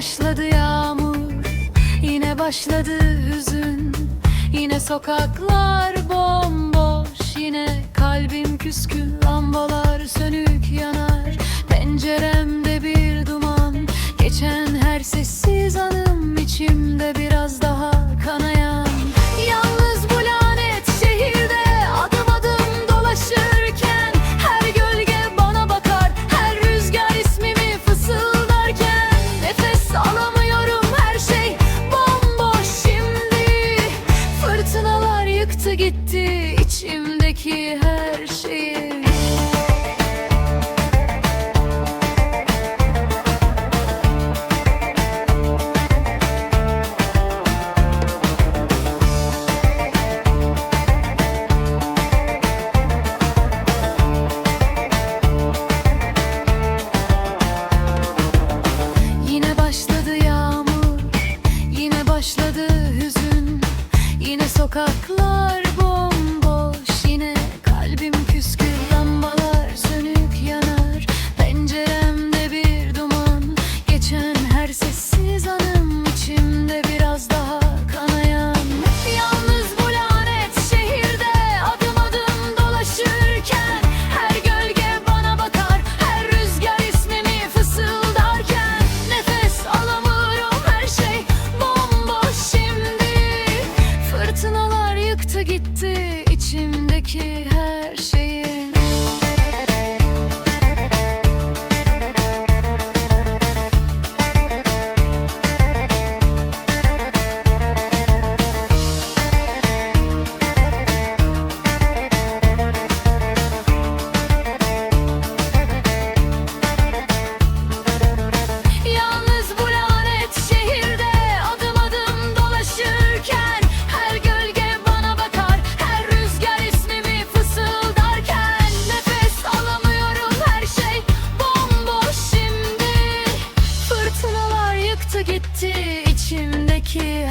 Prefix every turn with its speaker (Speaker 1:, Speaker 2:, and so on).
Speaker 1: başladı yağmur Yine başladı hüzün. Yine sokaklar bomboş Yine kalbim küskün. Lambalar sönük yanar Penceremde bir duman. Geçen ki her şeyi Yine başladı yağmur, yine başladı hüzün. Yine sokaklar yıktı gitti içimdeki her şeyi. gitti içimdeki